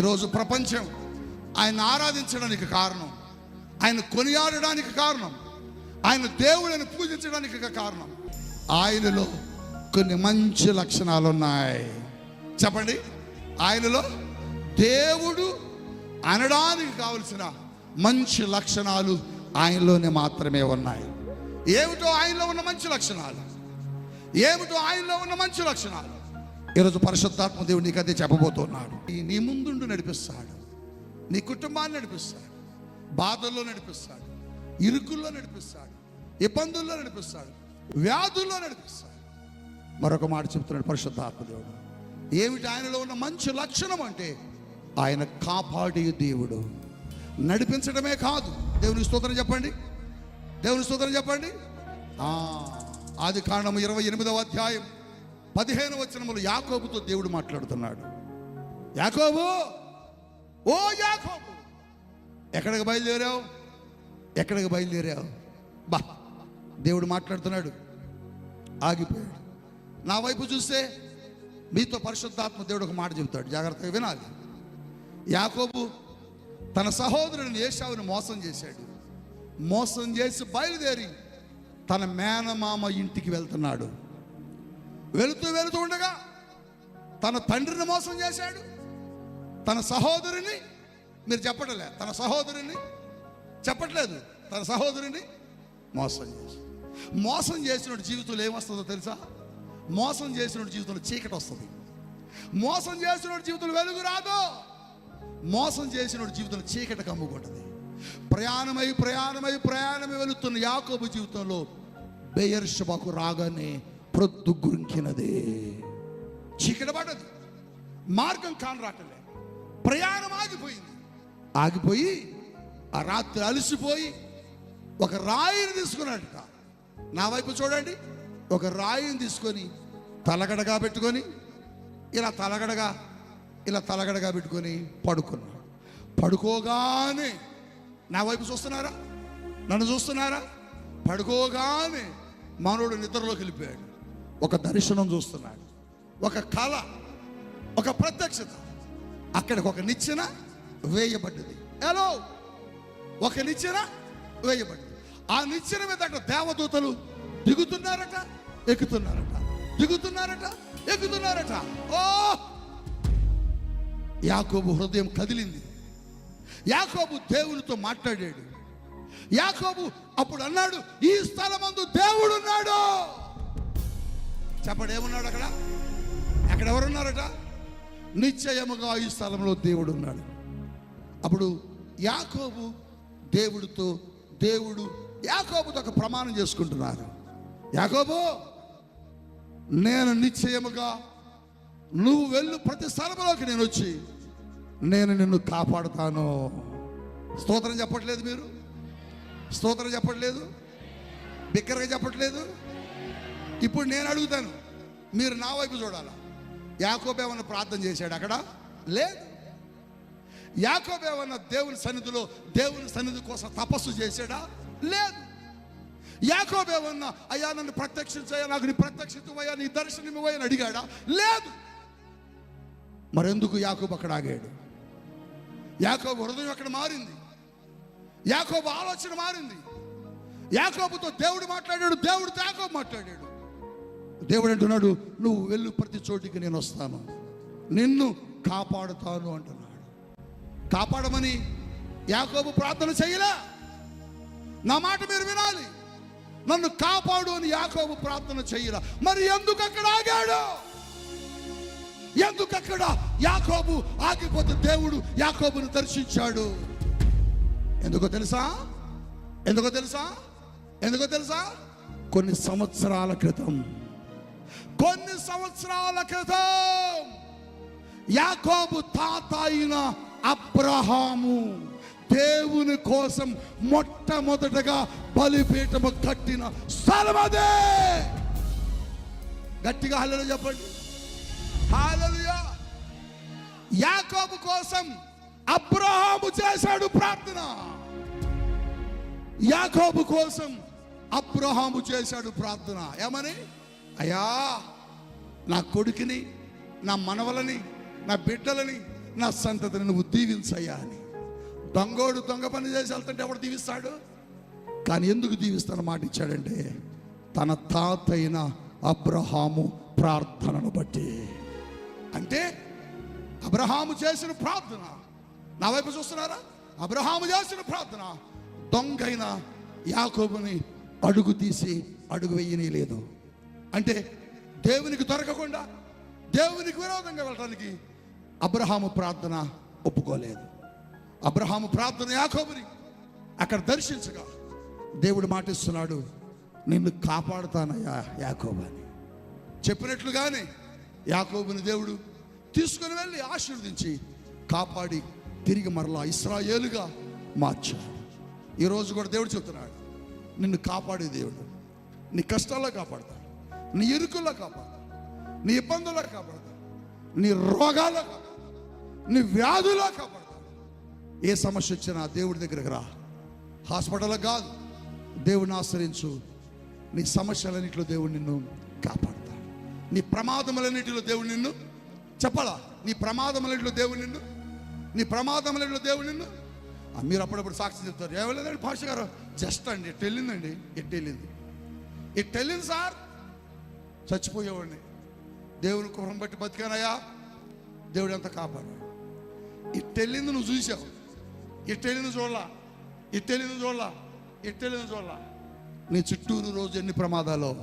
ఈరోజు ప్రపంచం ఆయన ఆరాధించడానికి కారణం. ఆయన కొనియాడడానికి కారణం. ఆయన దేవుడిని పూజించడానికి కారణం. ఆయనలో కొన్ని మంచి లక్షణాలు ఉన్నాయి చెప్పండి. ఆయనలో దేవుడు అనడానికి కావలసిన మంచి లక్షణాలు ఆయనలోనే మాత్రమే ఉన్నాయి. ఏమిటో ఆయనలో ఉన్న మంచి లక్షణాలు? ఏమిటో ఆయనలో ఉన్న మంచి లక్షణాలు? ఈరోజు పరిశుద్ధాత్మ దేవుడు నీకు అదే చెప్పబోతున్నాడు. నీ ముందుండు నడిపిస్తాడు. నీ కుటుంబాన్ని నడిపిస్తాడు. బాధల్లో నడిపిస్తాడు. ఇరుకుల్లో నడిపిస్తాడు. ఇబ్బందుల్లో నడిపిస్తాడు. వ్యాధుల్లో నడిపిస్తాడు. మరొక మాట చెప్తున్నాడు పరిశుద్ధాత్మ దేవుడు. ఏమిటి ఆయనలో ఉన్న మంచి లక్షణం అంటే ఆయన కాపాడే దేవుడు. నడిపించడమే కాదు. దేవుని స్తోత్రం చెప్పండి. దేవుని స్తోత్రం చెప్పండి. ఆది కాండము ఇరవై ఎనిమిదవ అధ్యాయం. పదిహేను వచనములు యాకోబుతో దేవుడు మాట్లాడుతున్నాడు. యాకోబు! ఓ యాకోబు! ఎక్కడికి బయలుదేరావు? ఎక్కడికి బయలుదేరావు? బా! దేవుడు మాట్లాడుతున్నాడు. ఆగిపోయాడు. నా వైపు చూస్తే మీతో పరిశుద్ధాత్మ దేవుడు ఒక మాట చెబుతాడు. జాగ్రత్తగా వినాలి. యాకోబు తన సహోదరుని ఏషావుని మోసం చేశాడు. మోసం చేసి బయలుదేరి తన మేనమామ ఇంటికి వెళ్తున్నాడు. వెళుతూ వెళుతూ ఉండగా తన తండ్రిని మోసం చేశాడు. తన సహోదరుని మీరు చెప్పటలే తన సహోదరుని చెప్పట్లేదు తన సహోదరుని మోసం చేసి మోసం చేసిన జీవితంలో ఏమొస్తుందో తెలుసా? మోసం చేసిన జీవితంలో చీకటి వస్తుంది. మోసం చేసిన జీవితంలో వెలుగు రాదు. మోసం చేసిన జీవితంలో చీకటి కమ్ముకుంటుంది ప్రయాణమై ప్రయాణమై ప్రయాణమై వెళుతున్న యాకోబు జీవితంలో బెయర్షబాకు రాగానే ప్రొద్దు గురింకినది చీకటి పడ్డది మార్గం కానరాటలే. ప్రయాణం ఆగిపోయింది. ఆగిపోయి ఆ రాత్రి అలసిపోయి ఒక రాయిని తీసుకున్నాడట. నా వైపు చూడండి. ఒక రాయిని తీసుకొని తలగడగా పెట్టుకొని ఇలా తలగడగా ఇలా తలగడగా పెట్టుకొని పడుకున్నాడు. పడుకోగానే నా వైపు చూస్తున్నారా? నన్ను చూస్తున్నారా? పడుకోగానే మానవుడు నిద్రలోకి వెళ్ళిపోయాడు. ఒక దర్శనం చూస్తున్నాడు. ఒక కళ ఒక ప్రత్యక్షత. అక్కడికి ఒక నిచ్చెన వేయబడ్డది. హలో ఒక నిచ్చెన వేయబడ్డది. ఆ నిచ్చెన మీద అక్కడ దేవదూతలు దిగుతున్నారట ఎక్కుతున్నారట. దిగుతున్నారట ఎక్కుతున్నారట. ఓ! యాకోబు హృదయం కదిలింది. యాకోబు దేవునితో మాట్లాడాడు. యాకోబు అప్పుడు అన్నాడు ఈ స్థలమందు దేవుడు ఉన్నాడు చెప్పండి ఏమున్నాడు అక్కడ? అక్కడ ఎవరున్నారట? నిశ్చయముగా ఈ స్థలంలో దేవుడు ఉన్నాడు. అప్పుడు యాకోబు దేవుడితో దేవుడు యాకోబుతో ఒక ప్రమాణం చేసుకుంటున్నారు. యాకోబు నేను నిశ్చయముగా నువ్వు వెళ్ళు ప్రతి స్థలంలోకి నేను వచ్చి నేను నిన్ను కాపాడుతాను. స్తోత్రం చెప్పట్లేదు మీరు? స్తోత్రం చెప్పట్లేదు? బిక్కరగా చెప్పట్లేదు? ఇప్పుడు నేను అడుగుతాను. మీరు నా వైపు చూడాలా? యాకోబేమన్న ప్రార్థన చేశాడు అక్కడ? లేదు. యాకోబేమన్న దేవుని సన్నిధిలో దేవుని సన్నిధి కోసం తపస్సు చేశాడా? లేదు. యాకోబేమన్న అయ్యా నన్ను ప్రత్యక్షించయ్యా నాకు నీ ప్రత్యక్షితమయ్యా నీ దర్శనమివ్వయ్యా అని అడిగాడా? లేదు. మరెందుకు యాకోబు అక్కడ ఆగాడు? యాకోబు హృదయం అక్కడ మారింది. యాకోబు ఆలోచన మారింది. యాకోబుతో దేవుడు మాట్లాడాడు దేవుడితో యాకోబు మాట్లాడాడు. దేవుడు అంటున్నాడు నువ్వు వెళ్ళు ప్రతి చోటికి నేను వస్తాను. నిన్ను కాపాడుతాను అంటున్నాడు. కాపాడమని యాకోబు ప్రార్థన చేయలే. నా మాట మీరు వినాలి. నన్ను కాపాడు అని యాకోబు ప్రార్థన చేయరా మరి ఎందుకు అక్కడ ఆగాడు? ఎందుకు అక్కడ యాకోబు ఆగిపోతే దేవుడు యాకోబును దర్శించాడు? ఎందుకో తెలుసా? ఎందుకో తెలుసా? ఎందుకో తెలుసా? కొన్ని సంవత్సరాల క్రితం కొన్ని సంవత్సరాల క్రితం యాకోబు తాత అయిన అబ్రహాము దేవుని కోసం మొట్టమొదటగా బలిపీఠము కట్టిన స్థలం అదే. గట్టిగా హల్లెలూయా చెప్పండి. హాలలుయా యాకోబు కోసం అబ్రహాము చేశాడు ప్రార్థన. యాకోబు కోసం అబ్రహాము చేశాడు ప్రార్థన. ఏమని? అయ్యా నా కొడుకుని నా మనవలని నా బిడ్డలని నా సంతతిని నువ్వు దీవించయ్యా అని. దొంగోడు దొంగ పని చేసి వెళ్తుంటే ఎవడు దీవిస్తాడు? కానీ ఎందుకు దీవిస్తాను మాట ఇచ్చాడంటే తన తాత అయిన అబ్రహాము ప్రార్థనను బట్టి. అంటే అబ్రహాము చేసిన ప్రార్థన. నా వైపు చూస్తున్నారా? అబ్రహాము చేసిన ప్రార్థన. దొంగైన యాకోబుని అడుగు తీసి అడుగు వెయ్యని లేదు. అంటే దేవునికి దొరకకుండా దేవునికి విరోధంగా వెళ్ళడానికి అబ్రహాము ప్రార్థన ఒప్పుకోలేదు. అబ్రహాము ప్రార్థన యాకోబుని అక్కడ దర్శించగా దేవుడు మాటిస్తున్నాడు నిన్ను కాపాడుతానయ్యా యాకోబు అని. చెప్పినట్లుగానే యాకోబుని దేవుడు తీసుకుని వెళ్ళి ఆశీర్వదించి కాపాడి తిరిగి మరలా ఇస్రాయేలుగా మార్చాడు. ఈరోజు కూడా దేవుడు చెప్తున్నాడు నిన్ను కాపాడే దేవుడు నీ కష్టాల్లో కాపాడుతాడు. నీ ఇరుకుల్లో కాపాడతాడు నీ ఇబ్బందుల్లో కాపాడతాడు నీ రోగాల్లో కాపాడతాడు నీ వ్యాధుల్లో కాపాడతాడు ఏ సమస్య వచ్చినా దేవుడి దగ్గరకు రా. హాస్పిటల్లో కాదు. దేవుడిని ఆశ్రయించు. నీ సమస్యలన్నింటిలో దేవుడు నిన్ను కాపాడతాడు. నీ ప్రమాదములన్నింటిలో దేవుడు నిన్ను చెప్పాలా? నీ ప్రమాదములన్నింటిలో దేవుడు నిన్ను? నీ ప్రమాదములన్నింటిలో దేవుడు నిన్ను? మీరు అప్పుడప్పుడు సాక్షి చెప్తారు. ఏమలేదండి భాష గారు. జస్ట్ అండి ఎట్టు వెళ్ళిందండి ఎట్టు వెళ్ళింది. ఎట్టు వెళ్ళింది సార్. చచ్చిపోయేవాడిని. దేవుని కురం బట్టి బతికానయ్యా. దేవుడు ఎంత కాపాడు. ఇట్టెళ్ళింది నువ్వు చూసావు. ఇట్టెళ్ళింది చూడలా. ఇట్టెళ్ళింది చూడలా. ఇట్టెళ్ళింది చూడలా. నీ చుట్టూరు రోజు ఎన్ని ప్రమాదాలు?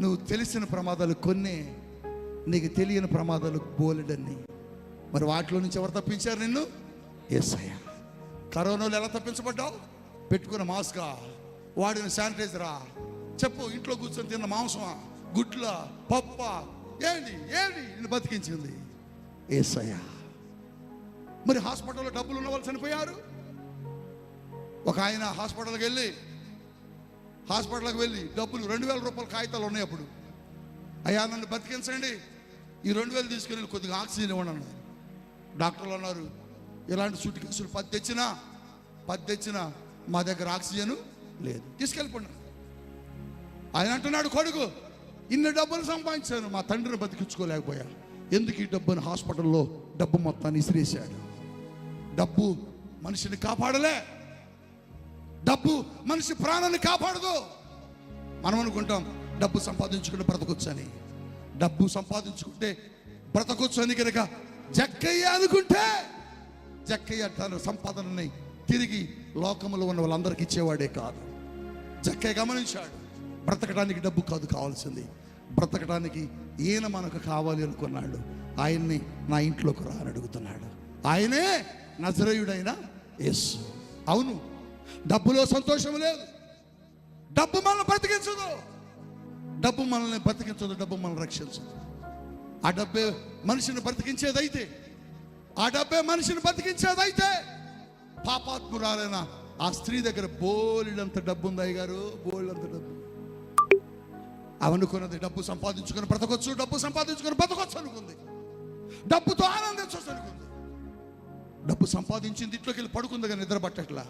నువ్వు తెలిసిన ప్రమాదాలు కొన్ని నీకు తెలియని ప్రమాదాలు బోలెడన్ని. మరి వాటిలో నుంచి ఎవరు తప్పించారు నిన్ను? ఎస్ఐయా కరోనాలో ఎలా తప్పించబడ్డావు? పెట్టుకున్న మాస్కా. వాడిన శానిటైజరా. చెప్పు ఇంట్లో కూర్చొని తిన్న మాంసమా? గుడ్ల పప్ప ఏంటి ఏంది నిన్ను బతికించింది? ఏసయ్యా మరి హాస్పిటల్లో డబ్బులు ఉన్న వాళ్ళు చనిపోయారు? ఒక ఆయన హాస్పిటల్కి వెళ్ళి హాస్పిటల్కి వెళ్ళి డబ్బులు రెండు వేల రూపాయల కాగితాలు ఉన్నాయి అప్పుడు. అయ్యా నన్ను బతికించండి. ఈ రెండు వేలు తీసుకుని వెళ్ళి కొద్దిగా ఆక్సిజన్ ఇవ్వండి అన్నారు. డాక్టర్లు అన్నారు ఇలాంటి సూటి కేసులు పది తెచ్చినా పది తెచ్చినా మా దగ్గర ఆక్సిజన్ లేదు. తీసుకెళ్ళిపోండి. ఆయన అంటున్నాడు కొడుకు ఇన్ని డబ్బులు సంపాదించాను. మా తండ్రిని బతికించుకోలేకపోయా. ఎందుకు ఈ డబ్బును హాస్పిటల్లో డబ్బు మొత్తాన్ని ఇసిరేశాడు? డబ్బు మనిషిని కాపాడలే. డబ్బు మనిషి ప్రాణాన్ని కాపాడదు. మనం అనుకుంటాం డబ్బు సంపాదించుకుంటే బ్రతకొచ్చని. డబ్బు సంపాదించుకుంటే బ్రతకొచ్చని కనుక జక్కయ్య అనుకుంటే జక్కయ్య తన సంపాదనని తిరిగి లోకములో ఉన్న వాళ్ళందరికీ ఇచ్చేవాడే కాదు. జక్కయ్య గమనించాడు. బ్రతకడానికి డబ్బు కాదు కావాల్సింది. బ్రతకడానికి ఈయన మనకు కావాలి అనుకున్నాడు. ఆయన్ని నా ఇంట్లోకి రా అని అడుగుతున్నాడు. ఆయనే నజరయుడైన యేసు. అవును డబ్బులో సంతోషం లేదు. డబ్బు మనల్ని బ్రతికించదు. డబ్బు మనల్ని బ్రతికించదు డబ్బు మనల్ని రక్షించదు. ఆ డబ్బే మనిషిని బ్రతికించేదైతే ఆ డబ్బే మనిషిని బ్రతికించేదైతే పాపాత్మురాలైన ఆ స్త్రీ దగ్గర బోలెడంత డబ్బు ఉంది అయ్యగారు బోలెడంత డబ్బు. అవనుకున్నది డబ్బు సంపాదించుకొని బ్రతకొచ్చు డబ్బు సంపాదించుకొని బ్రతకొచ్చు అనుకుంది. డబ్బుతో ఆనందించవచ్చు అనుకుంది. డబ్బు సంపాదించింది ఇంట్లోకి వెళ్ళి పడుకుంది కానీ నిద్ర పట్టట్లా?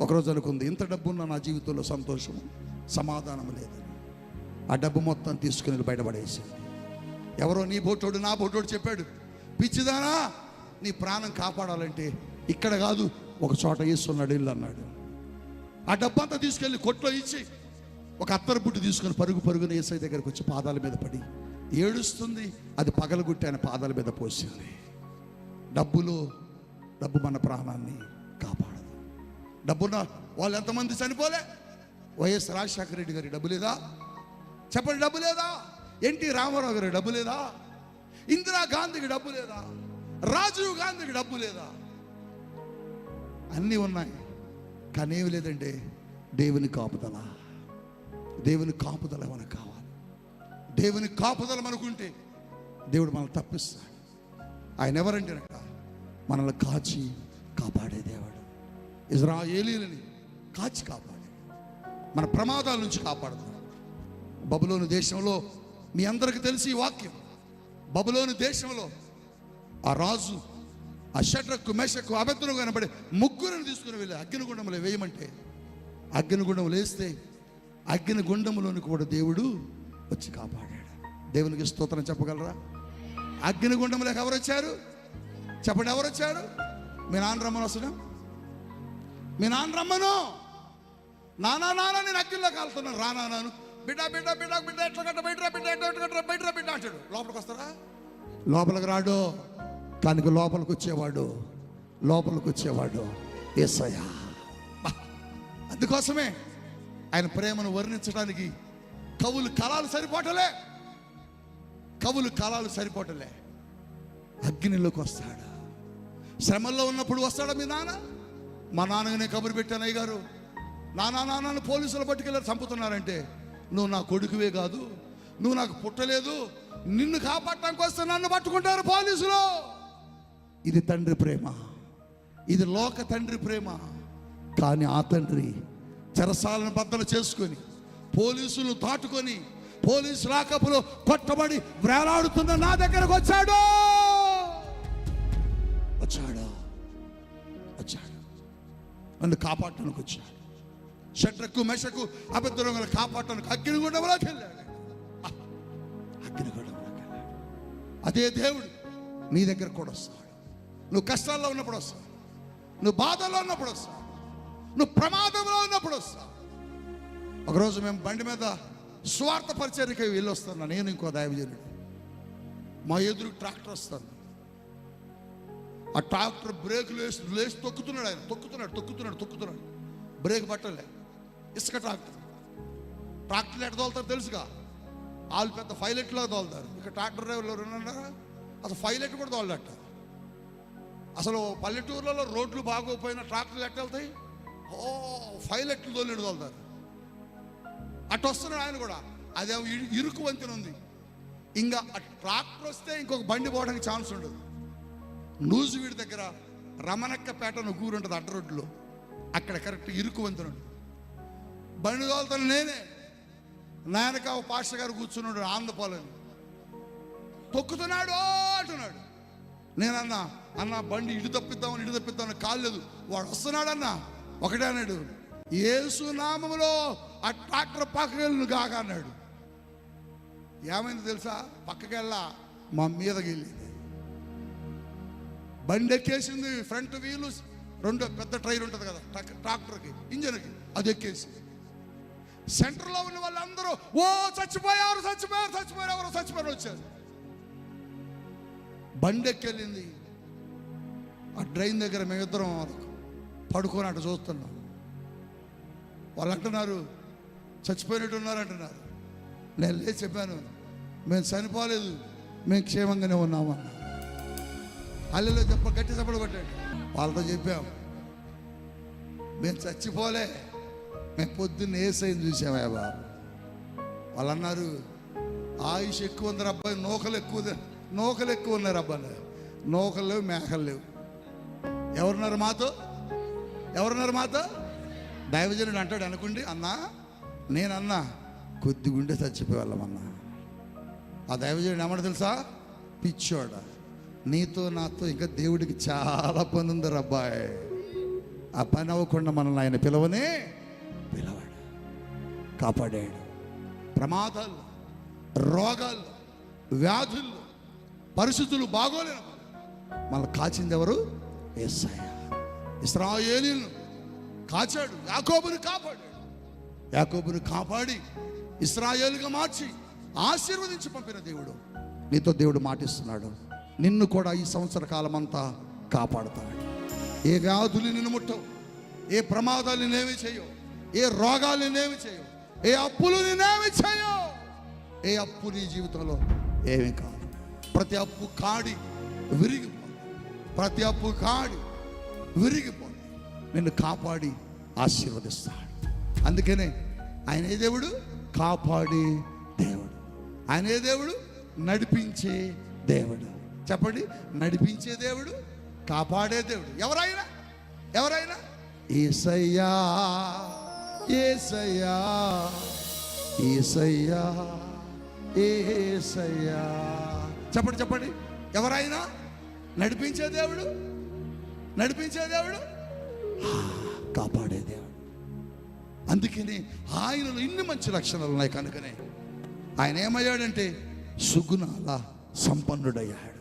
ఒకరోజు అనుకుంది ఇంత డబ్బు ఉన్న నా జీవితంలో సంతోషము సమాధానం లేదని. ఆ డబ్బు మొత్తం తీసుకుని వెళ్ళి ఎవరో నీ బోటోడు నా బోటోడు చెప్పాడు పిచ్చిదానా నీ ప్రాణం కాపాడాలంటే ఇక్కడ కాదు ఒక చోట ఇస్తున్నాడు ఇల్లు అన్నాడు ఆ డబ్బంతా తీసుకెళ్ళి కొట్లో ఇచ్చి ఒక అత్తరు బుట్టు తీసుకుని పరుగు పరుగున ఏసై దగ్గరకు వచ్చి పాదాల మీద పడి ఏడుస్తుంది? అది పగలగొట్టి ఆయన పాదాల మీద పోసింది. డబ్బులో డబ్బు మన ప్రాణాన్ని కాపాడదు. డబ్బున్న వాళ్ళు ఎంతమంది చనిపోలే? వైఎస్ రాజశేఖర రెడ్డి గారి డబ్బు లేదా? చెప్పండి డబ్బు లేదా? ఎన్టీ రామారావు గారి డబ్బు లేదా? ఇందిరా గాంధీకి డబ్బు లేదా? రాజీవ్ గాంధీకి డబ్బు లేదా? అన్నీ ఉన్నాయి. కానీ ఏమి లేదంటే దేవుని కాపుదలా. దేవుని కాపుదల మనకు కావాలి. దేవుని కాపుదల మనకుంటే దేవుడు మనల్ని తప్పిస్తాడు. ఆయన ఎవరంటేనట మనల్ని కాచి కాపాడే దేవుడు. ఇజ్రాయేలీలని కాచి కాపాడే మన ప్రమాదాల నుంచి కాపాడుతాడు బబులోని దేశంలో మీ అందరికీ తెలిసి ఈ వాక్యం. బబులోని దేశంలో ఆ రాజు ఆ షట్రకు మెషకు అభద్రం కనబడి ముగ్గురిని తీసుకుని వెళ్ళి అగ్నిగుండంలో వేయమంటే అగ్నిగుండం వేస్తే అగ్నిగుండంలోని కూడా దేవుడు వచ్చి కాపాడాడు. దేవునికి స్తోత్రం చెప్పగలరా? అగ్నిగుండంలోకి ఎవరు వచ్చారు? చెప్పండి ఎవరు వచ్చారు? మీ నాన్న రమ్మను వస్తున్నా. మీ నాన్న రమ్మను. నానా నానా నేను అగ్గిలో కాలుతున్నాను. రా నాను బిడ్డ బిడ్డ బిడ్డ బిడ్డ ఎట్లా కట్ట బయట బిడ్డ ఎట్లా కట్ట బయట బిడ్డ అంటాడు. లోపలికి వస్తారా? లోపలికి రాడు. తనకి లోపలికి వచ్చేవాడు. లోపలికి వచ్చేవాడు. ఏసయ్యా. అందుకోసమే ఆయన ప్రేమను వర్ణించడానికి కవులు కళాలు సరిపోటలే. కవులు కళాలు సరిపోవటలే అగ్నిలోకి వస్తాడు? శ్రమల్లో ఉన్నప్పుడు వస్తాడా మీ నాన్న? మా నాన్నగానే కబురు పెట్టాను అయ్య గారు నానా నాన్నను పోలీసులు పట్టుకెళ్ళి చంపుతున్నారంటే నువ్వు నా కొడుకువే కాదు నువ్వు నాకు పుట్టలేదు నిన్ను కాపాడటానికి వస్తే నన్ను పట్టుకుంటారు పోలీసులు. ఇది తండ్రి ప్రేమ. ఇది లోక తండ్రి ప్రేమ. కానీ ఆ తండ్రి చెరసాలను బద్దలు చేసుకొని పోలీసులు దాటుకొని పోలీసు రాకపులో కొట్టబడి వేలాడుతున్న నా దగ్గరకు వచ్చాడు. వచ్చాడు? వచ్చాడు. నన్ను కాపాడటానికి వచ్చాడు. షట్రకు మెషకు అబద్ధంగా కాపాడటానికి అగ్నిగుండంలోకి వెళ్ళాడు. ఆ, అగ్నిగుండంలోకి వెళ్ళాడు. అదే దేవుడు నీ దగ్గర కూడా వస్తాడు. నువ్వు కష్టాల్లో ఉన్నప్పుడు వస్తాడు నువ్వు బాధల్లో ఉన్నప్పుడు వస్తావు. నువ్వు ప్రమాదంలో ఉన్నప్పుడు వస్తావు. ఒకరోజు మేము బండి మీద స్వార్థ పరిచర్యకి వెళ్ళి వస్తాను నేను ఇంకో దైవజనుడు. మా ఎదురు ట్రాక్టర్ వస్తాను ఆ ట్రాక్టర్ బ్రేకులు వేసి లేచి తొక్కుతున్నాడు ఆయన. తొక్కుతున్నాడు తొక్కుతున్నాడు తొక్కుతున్నాడు. బ్రేక్ పట్టలే. ఇసుక ట్రాక్టర్. ట్రాక్టర్లు ఎట్ట తోలుతారు తెలుసుగా? వాళ్ళు పెద్ద ఫైలెట్లో తోలుతారు. ఇక ట్రాక్టర్ డ్రైవర్లు ఉన్నారా? అసలు ఫైలెట్ కూడా తోలట అసలు పల్లెటూర్లలో రోడ్లు బాగోపోయిన ట్రాక్టర్లు ఎట్ట వెళ్తాయి? ఓ ఫైలెట్లు తోలేడు తోలుతారు అటు వస్తున్నాడు ఆయన కూడా. అదేమో ఇరుకు వంతెన ఉంది. ఇంకా ట్రాక్టర్ వస్తే ఇంకొక బండి పోవడానికి ఛాన్స్ ఉండదు. నూజువీడి దగ్గర రమణక్కపేట అని ఒక ఊరు ఉంటుంది అడ్డ రోడ్లో అక్కడ కరెక్ట్ ఇరుకు వంతెన బండి తోలుతాను నేనే. నాయనకావు ఓ పాస్టర్ గారు కూర్చున్నాడు ఆంధ్రపాలని తొక్కుతున్నాడు అంటున్నాడు. నేనన్నా అన్న బండి ఇటు తప్పిద్దామని ఇటు తప్పిద్దామని కాలేదు వాడు వస్తున్నాడన్నా. ఒకటే అన్నాడు ఏసు నామములో ఆ ట్రాక్టర్ పక్కకెళ్ళను కాక అన్నాడు. ఏమైంది తెలుసా? పక్కకెళ్ళ మా మీదకి వెళ్ళింది బండి ఎక్కేసింది ఫ్రంట్ వీలు రెండు పెద్ద ట్రైర్ ఉంటుంది కదా ట్రాక్టర్కి ఇంజన్కి అది ఎక్కేసి. సెంటర్లో ఉన్న వాళ్ళందరూ ఓ చచ్చిపోయారు చచ్చిపోయారు చచ్చిపోయారు ఎవరు చచ్చిపోయారు వచ్చారు. బండి ఎక్కెళ్ళింది. ఆ డ్రైన్ దగ్గర మేమిద్దరం పడుకొని అటు చూస్తున్నాం. వాళ్ళు అంటున్నారు చచ్చిపోయినట్టు ఉన్నారు అంటున్నారు. నేను లేచి చెప్పాను మేము చనిపోలేదు మేము క్షేమంగానే ఉన్నామన్నా అల్లెలో చెప్ప గట్టి చెప్పలు కొట్టాడు. వాళ్ళతో చెప్పాం మేము చచ్చిపోలే మేము పొద్దున్న ఏసైని చూసామా బాబు? వాళ్ళు అన్నారు ఆయుష్ ఎక్కువ ఉంది అబ్బాయి నూకలు ఎక్కువ నూకలు ఎక్కువ ఉన్నారు అబ్బాయి. నూకలు లేవు మేకలు లేవు. ఎవరున్నారు మాతో? ఎవరున్నారు మాతో? దైవజనుడు అంటాడు అనుకోండి అన్నా నేనన్నా కొద్దిగుండే చచ్చిపోయేవాళ్ళమన్నా ఆ దైవజనుడు ఏమన్నా తెలుసా? పిచ్చోడ నీతో నాతో ఇంకా దేవుడికి చాలా పని ఉంది అబ్బాయి ఆ పని అవ్వకుండా మనల్ని ఆయన పిలవని పిలవాడు కాపాడాడు. ప్రమాదాలు రోగాలు వ్యాధులు పరిస్థితులు బాగోలేవు మనల్ని కాచింది ఎవరు? ఎస్ఐ ఇస్రాయేలీలను కాచాడు యాకోబుని కాపాడాడు. యాకోబుని కాపాడి ఇస్రాయేలుగా మార్చి ఆశీర్వదించి పంపిన దేవుడు. నీతో దేవుడు మాటిస్తున్నాడు. నిన్ను కూడా ఈ సంవత్సర కాలం అంతా కాపాడుతాడు. ఏ వ్యాధులు నిన్ను ముట్టవు ఏ ప్రమాదాలు నేనేమి చేయవు ఏ రోగాలు నేనేమి చేయవు ఏ అప్పులు నేనేమి చేయవు. ఏ అప్పు నీ జీవితంలో ఏమీ కాదు. ప్రతి అప్పు కాడి విరిగి ప్రతి అప్పు కాడి విరిగిపోదు నిన్ను కాపాడి ఆశీర్వదిస్తాడు. అందుకనే ఆయన ఏ దేవుడు? కాపాడే దేవుడు. ఆయన ఏ దేవుడు? నడిపించే దేవుడు. చెప్పండి నడిపించే దేవుడు కాపాడే దేవుడు. ఎవరైనా? ఎవరైనా? ఏసయ్యా ఏసయ్యా ఏసయ్యా ఏసయ్యా. చెప్పండి చెప్పండి. ఎవరైనా నడిపించే దేవుడు? నడిపించే దేవుడు కాపాడే దేవుడు అందుకని ఆయనలో ఇన్ని మంచి లక్షణాలు ఉన్నాయి కనుకనే. ఆయన ఏమయ్యాడంటే సుగుణాల సంపన్నుడయ్యాడు.